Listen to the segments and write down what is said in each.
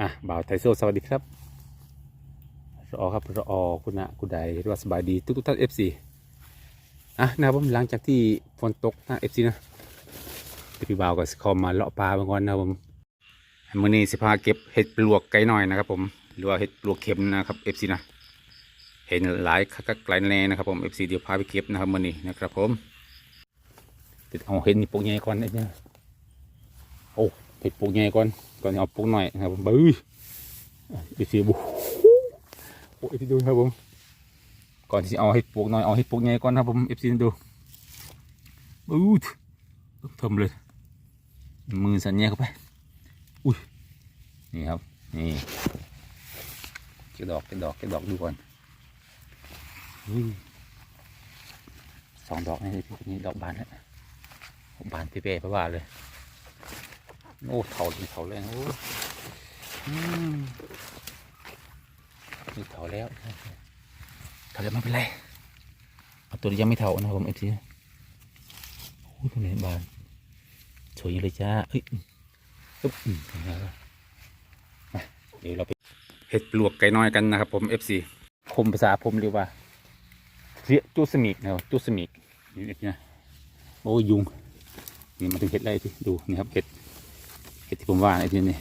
อะบ่าวไทโซสวัสดีครับรอครับรอคุณนะคุณใดรอว่าสบายดีทุกทุกท่านเอฟซีอะนะครับผมหลังจากที่ฝนตกนะเอฟซีนะเดี๋ยวพี่บ่าวก็สิเขอมมาเลาะปลาบางวันนะครับผมมื้อนี้สิพาเก็บเห็ดปลวกไก่น้อยนะครับ ผมหรือว่าเห็ดปลวกเข็มนะครับเอฟซีนะเห็นหลายคักๆหลายแน่นะครับผมเอฟซีเดี๋ยวพาไปเก็บนะครับมื้อนี้นะครับผมเดี๋ยวเอาเห็ดนี่ปลูกใหญ่ก่อนเอฟซีนะโอ้ เห็ดปลูกใหญ่ก่อนก่อนจะเอาปลูกหน่อยครับผมบื้อเอฟซีบุโอ้ยดูครับผมก่อนที่จะเอาให้ปลูกหน่อยเอาให้ปลูกใหญ่ก่อนนะครับผมเอฟซีดูอู้ทำเลย มือสั่นแย่เข้าไปอุ้ยนี่ครับนี่เก็บดอกเก็บดอกเก็บดอกดูก่อนอสองดอกนี่พี่นี่ดอกบานแล้วบานเป๊ะๆเพราะว่าเลย โอ้เถาเลยเถาเลยโอ้อืมนี่เถาแล้วเถาแล้วไม่เป็นไรเอาตัวที่ยังไม่เถานะครับผมเอฟซีโอ้ยตัวนี้บานสวยเลยจ้าเอ้ยอึ๊บอืมนะครับมาเดี๋ยวเราไปเห็ดปลวกไก่น้อยกันนะครับผมเอฟซีคมภาษาผมเรียกว่าเรียจูสมิกนะครับจูสมิกนี่นะโอ้ยยุงนี่มาถึงเห็ดอะไรสิดูนี่ครับเห็ด เห็ดที่ผมว่าไอ้ที่นี่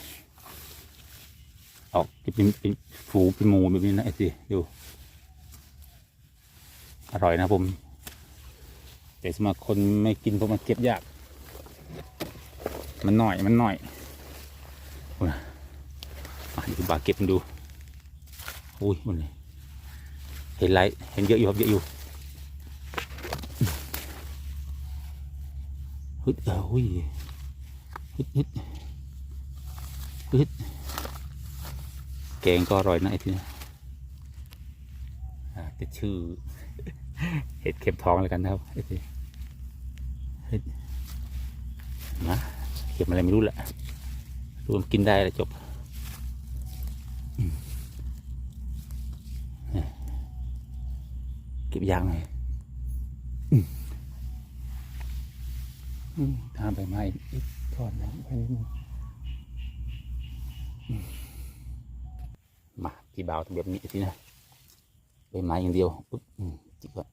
ออกจะเป็นเป็นฝูเป็นหมูแบบนี้นะไอ้สิดูอร่อยนะผม แต่สำหรับคนไม่กินเพราะมันเก็บยาก มันหน่อยมันหน่อยโอ้ยอะดูบาเก็บมันดูอุ้ยมันเลยเห็นไรเห็นเยอะอยู่ครับเยอะอยู่ฮึดเอ้ยฮึดฮึด ฮึดแกงก็อร่อยนะไอ้ที่นี่อ่าติดชื่อ เห็ดเข็มทองแล้วกันนะครับไอ้ที่เห็ดมาเข็มอะไรไม่รู้แหละรวมกินได้แล้วจบเก็บยางหน่อยอืมอืมทำใบไม้อีกทอดนะไปนิดนึง มาพี่บ่าวแบบนี้สินะใบไม้อย่างเดียวปึ๊บจิกก่อน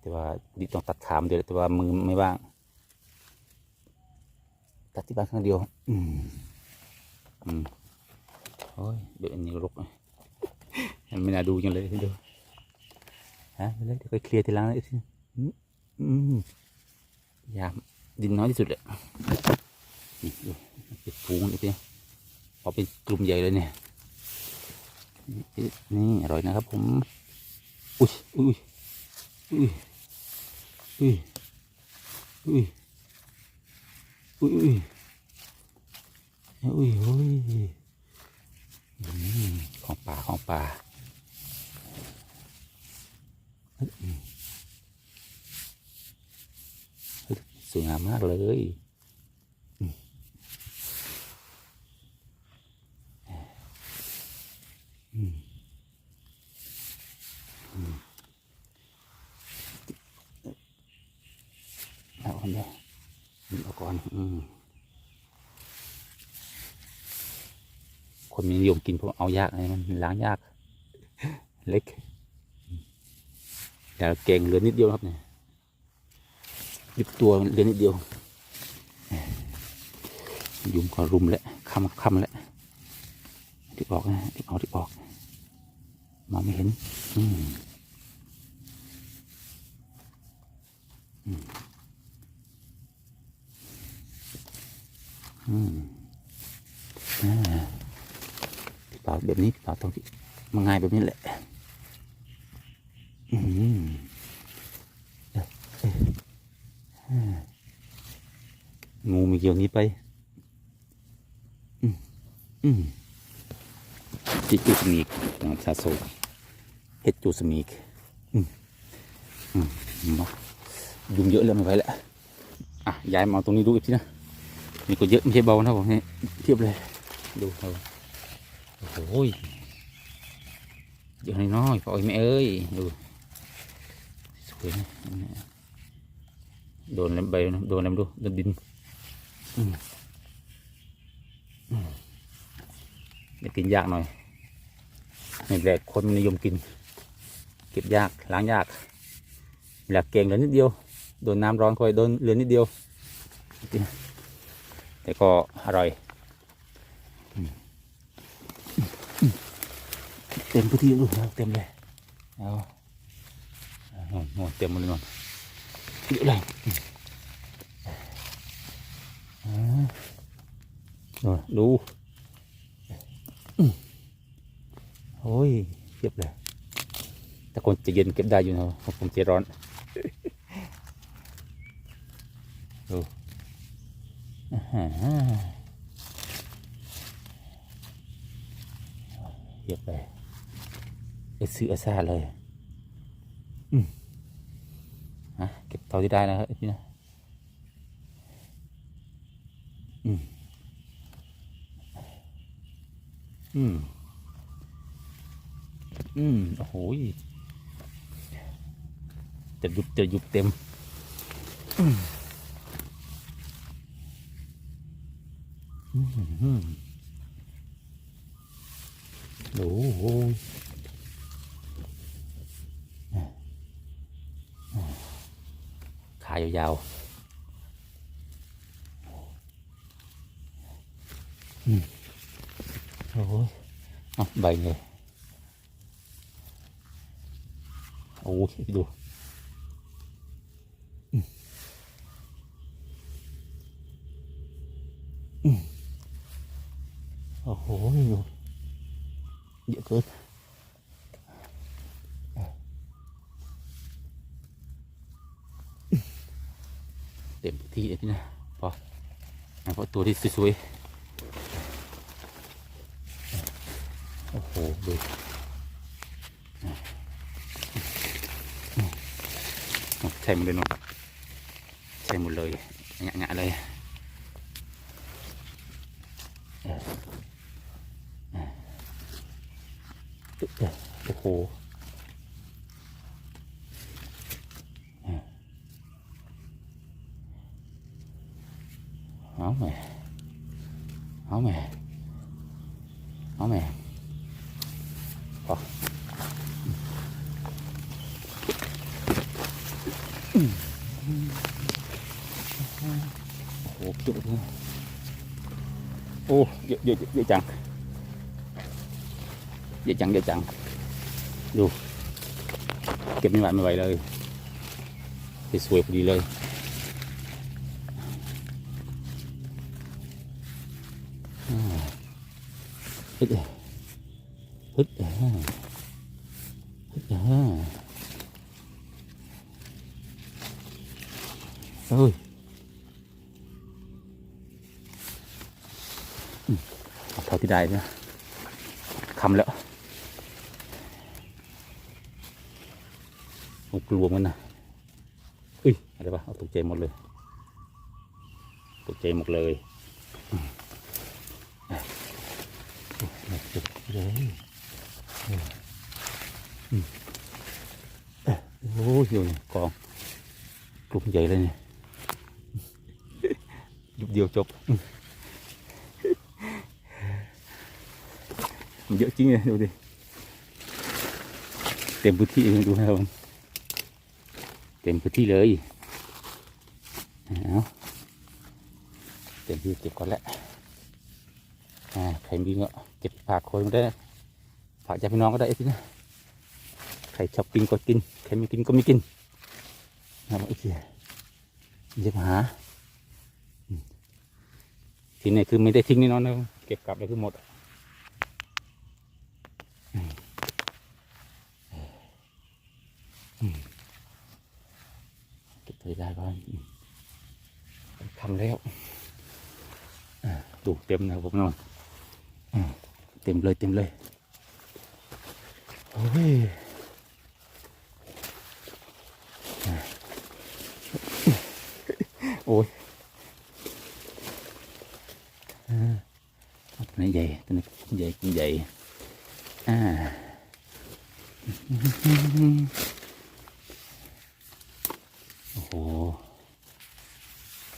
แต่ว่าดิต้องตัดขามเดียวแต่ว่ามือไม่ว่าง ตัดที่บ้านข้างเดียว อืมอืมโอ้ยเดี๋ยวอันนี้รกมันไม่น่าดูจังเลยดูฮะไปเลยเดี๋ยวค่อยเคลียร์ทีหลังเลยสิอืมอืมยาม ดินน้อยที่สุดเลยนี่ดูเป็นฟูงนี่พอเป็นกลุ่มใหญ่เลยเนี่ย นี่อร่อยนะครับผม อุ้ยอุ้ยอุ้ยอุ้ยอุ้ยอุ้ยอุ้ยอุ้ยอุ้ยของป่าของป่าอืม สวยงามมากเลยอืมเอาคนเดียวเอาก่อนอืมคนมีนิยมกินเพราะเอายากไงมันล้างยาก เล็กแต่เก่งเหลือนิดเดียวครับเนี่ย ยิบตัวเหลือนิดเดียวยุงก็รุมแล้วคำคำแล้วที่ออกนะที่เอาที่ออกมองไม่เห็น อืมอืมอืมอ่าพี่เป่าแบบนี้พี่เป่าต้องมาง่ายแบบนี้แหละ อืมเอ้ยเอ้ยอ่า งูมีเกี่ยวนี้ไปอืมอืมจิจูสมีกของซาโซเฮ็ดจูสมีกอืมอืมมายุงเยอะเลยไม่ไหวแล้วอะย้ายมาตรงนี้ดูอีกทีนะนี่ก็เยอะไม่ใช่เบานะผมเนี่ยเทียบเลยดูครับโอ้โยเยอะน้อยๆพอไอ้แม่เอ้ยดูสวยนะโดนแล้วใบนะโดนแล้วดูโดนดิน เดี๋ยวกินยากหน่อยในแหละคนนิยมกิน เก็บยากล้างยากแหลกเก่งเหลือนิดเดียวโดนน้ำร้อนคอยโดนเหลือนิดเดียวแต่ก็อร่อยเต็มพื้นที่ลูกเต็มเลยเอานอนเต็มหมดเลยนอนเยอะเลย ดู โอ้ยเก็บเลย แต่คนจะเย็นเก็บได้อยู่นะผมจะร้อน ดูอ่าฮะเก็บไปเอซื้ออาซาเลย อืมฮะเก็บเท่าที่ได้นะครับพี่นะ อืมอืม อืม โอ้โหยจะยุบจะยุบเต็ม อืม อืมอืมโอ้โหอะอะขายาวๆ อืมโอ้ยเอาใบเลยโอ้ยดูโอ้โหดูเโอ้โหดูใช่หมดเลยเนาะใช่หมดเลยงะๆเลยโอ้โหเอาแม่เอาแม่เอาแม่พอ โอ้โหเยอะเลยโอ้เยอะเยอะเยอะจัง เยอะจังเยอะจังดูเก็บไม่ไหวไม่ไหวเลยสวยๆพอดีเลยอ่าฮึดฮึดอ่าฮึดอ่าเฮ้ยอืมเท่าที่ได้นะคำแล้วผมกลัวมันนะเอ้ยอะไรวะเอาตกใจหมดเลยตกใจหมดเลยโอ้ยตกเลยอืมอะโอ้ยอยู่นี่กองกลุ่มใหญ่เลยเนี่ย เดียวจบ เยอะจริงเลยดูดิ เต็มพื้นที่เลยดูนะครับผมเต็มพื้นที่เลยเอาเต็มที่เก็บก่อนแหละอ่าใครมีก็เก็บฝากคนก็ได้นะฝากญาติพี่น้องก็ได้สินะใครชอบกินก็กิน ใครไม่กินก็ไม่กินนะครับโอเคเดี๋ยวมาหา ทีนี้คือไม่ได้ทิ้งแน่นอนนะเก็บกลับเลยคือหมดเก็บไปได้ก่อนทำแล้วดูเต็มนะผมนอนอ่าเต็มเลยเต็มเลยโอ้ยโอ้ยอ่าตัว นี้ใหญ่ตัวนี้ใหญ่กินใหญ่อ่าโอ้โห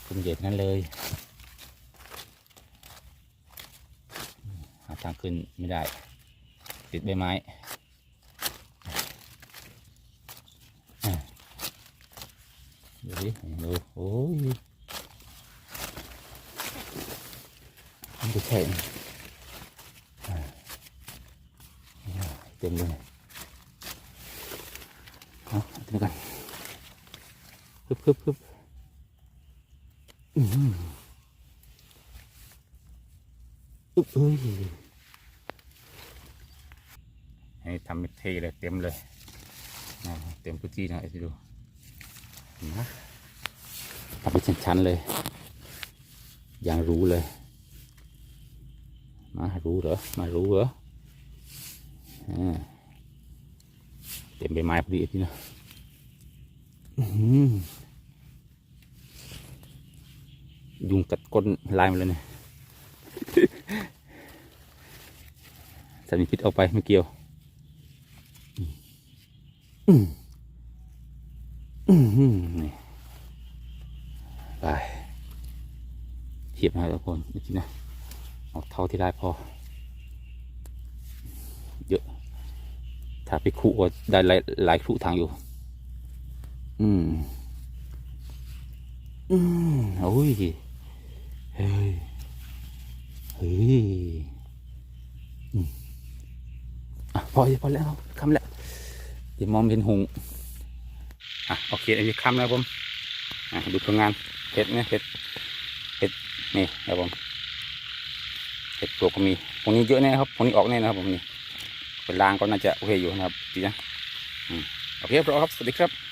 คุณเหยียดนั่นเลยหัดทางขึ้นไม่ได้ ติดใบไม้ดูดิดูโอ้ยมันจะใช่อะ เต็มเลยเอาเอาตัวนี้กันฮึบฮึบฮึบอืมอึ๊บเอ้ยให้ทำเป็นเทเลยเต็มเลยนะเต็มพื้นที่นะไอ้ที่ดูเห็นไหมทำเป็นชั้นๆเลย อย่างรู้เลย มารู้เหรอ มารู้เหรออ่า เต็มใบไม้พอดีที่นะยุงกัดก้นลายมาเลยเนี่ยสัตว์มีพิษเอาไปไม่เกี่ยวนี่ไปเทียบนะทุกคนนี่นะเอาเท่าที่ได้พอ เยอะ ถ้าไปคู่ก็ได้หลายหลายคู่ทางอยู่ อืม อืมโอ้ย เฮ้ย เฮ้ยอืมอะพอพอแล้วคำแล้วเดี๋ยวมองเห็นหงอะโอเคอันนี้คำแล้วผมอะดูผลงานเห็ดเนี่ยเห็ดเห็ดนี่ครับผมเห็ดปลวกก็มีพวกนี้เยอะแน่ครับพวกนี้ออกแน่นะครับผมนี่ เป็นลางก็น่าจะโอเคอยู่นะครับดีนะโอเคครับ สวัสดีครับ